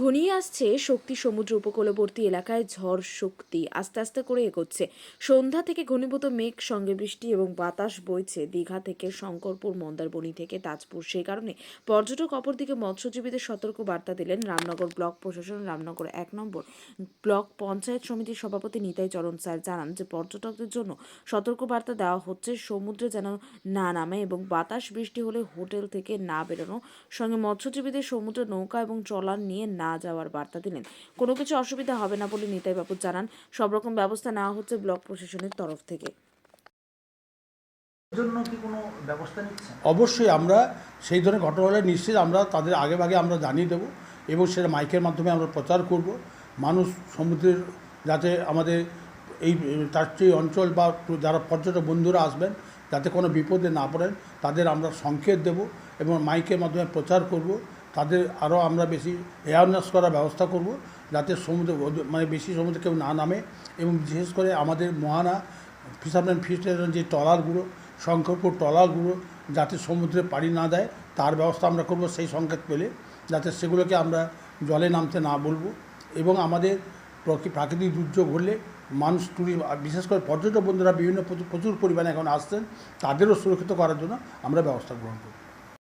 ঘনিয়ে আসছে শক্তি সমুদ্র উপকূলবর্তী এলাকায় ঝড় শক্তি। আস্তে আস্তে করে এগোচ্ছে। সন্ধ্যা থেকে ঘনীভূত মেঘ, সঙ্গে বৃষ্টি এবং বাতাস বইছে। দীঘা থেকে শঙ্করপুর মন্দারবনি থেকে তাজপুর। সেই কারণে পর্যটক অপরদিকে মৎস্যজীবীদের সতর্ক বার্তা দিলেন রামনগর ব্লক প্রশাসন। রামনগর এক নম্বর ব্লক পঞ্চায়েত সমিতির সভাপতি নিতাই চরণ স্যার জানান যে, পর্যটকদের জন্য সতর্ক বার্তা দেওয়া হচ্ছে, সমুদ্রে যেন না নামে এবং বাতাস, বৃষ্টি হলে হোটেল থেকে না বেরোনো, সঙ্গে মৎস্যজীবীদের সমুদ্রে নৌকা এবং ট্রলার নিয়ে না যাওয়ার বার্তা দিলেন। কোনো কিছু অসুবিধা হবে না বলে নিতাই বাবু জানান সব রকম ব্যবস্থা নেওয়া হচ্ছে ব্লক প্রশাসনের তরফ থেকে। জন্য কি কোনো ব্যবস্থা নিচ্ছেন? অবশ্যই আমরা সেই ধরনের ঘটনা হলে নিশ্চিত আমরা তাদের আগে ভাগে আমরা জানিয়ে দেবো এবং সেটা মাইকের মাধ্যমে আমরা প্রচার করব। মানুষ সমুদ্রের যাতে আমাদের এই চারটি অঞ্চল বা যারা পর্যটক বন্ধুরা আসবেন যাতে কোনো বিপদে না পড়েন তাদের আমরা সংকেত দেব এবং মাইকের মাধ্যমে প্রচার করব। তাদের আরও আমরা বেশি অ্যাওয়ারনেস করার ব্যবস্থা করব, যাতে সমুদ্র মানে বেশি সমুদ্রে কেউ না নামে এবং বিশেষ করে আমাদের মহানা ফিশারম্যান ফিস্টেশন যে ট্রলারগুলো, শঙ্করপুর ট্রলারগুলো, যাতে সমুদ্রে পাড়ি না দেয়, তার ব্যবস্থা আমরা করব সেই সংকেত পেলে, যাতে সেগুলোকে আমরা জলে নামতে না বলব এবং আমাদের প্রাকৃতিক দুর্যোগ হলে মানুষ টুরি, বিশেষ করে পর্যটক বন্ধুরা বিভিন্ন প্রচুর পরিমাণে এখন আসছেন, তাদেরও সুরক্ষিত করার জন্য আমরা ব্যবস্থা গ্রহণ করব।